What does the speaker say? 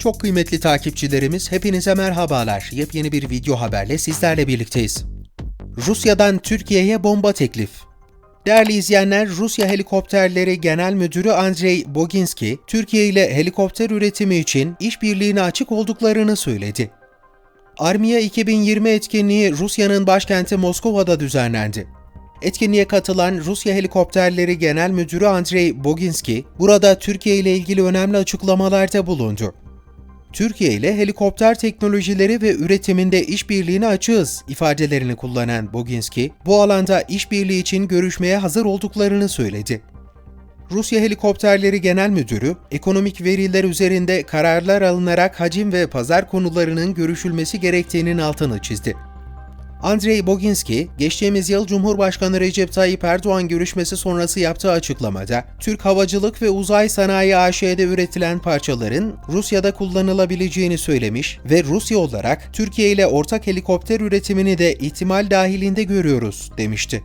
Çok kıymetli takipçilerimiz hepinize merhabalar. Yepyeni bir video haberle sizlerle birlikteyiz. Rusya'dan Türkiye'ye bomba teklif. Değerli izleyenler, Rusya Helikopterleri Genel Müdürü Andrei Boginski, Türkiye ile helikopter üretimi için işbirliğine açık olduklarını söyledi. Armiya 2020 etkinliği Rusya'nın başkenti Moskova'da düzenlendi. Etkinliğe katılan Rusya Helikopterleri Genel Müdürü Andrei Boginski, burada Türkiye ile ilgili önemli açıklamalarda bulundu. Türkiye ile helikopter teknolojileri ve üretiminde işbirliğine açığız ifadelerini kullanan Boginski, bu alanda işbirliği için görüşmeye hazır olduklarını söyledi. Rusya Helikopterleri Genel Müdürü, ekonomik veriler üzerinde kararlar alınarak hacim ve pazar konularının görüşülmesi gerektiğinin altını çizdi. Andrei Boginski, geçtiğimiz yıl Cumhurbaşkanı Recep Tayyip Erdoğan görüşmesi sonrası yaptığı açıklamada, Türk Havacılık ve Uzay Sanayi AŞ'de üretilen parçaların Rusya'da kullanılabileceğini söylemiş ve Rusya olarak Türkiye ile ortak helikopter üretimini de ihtimal dahilinde görüyoruz demişti.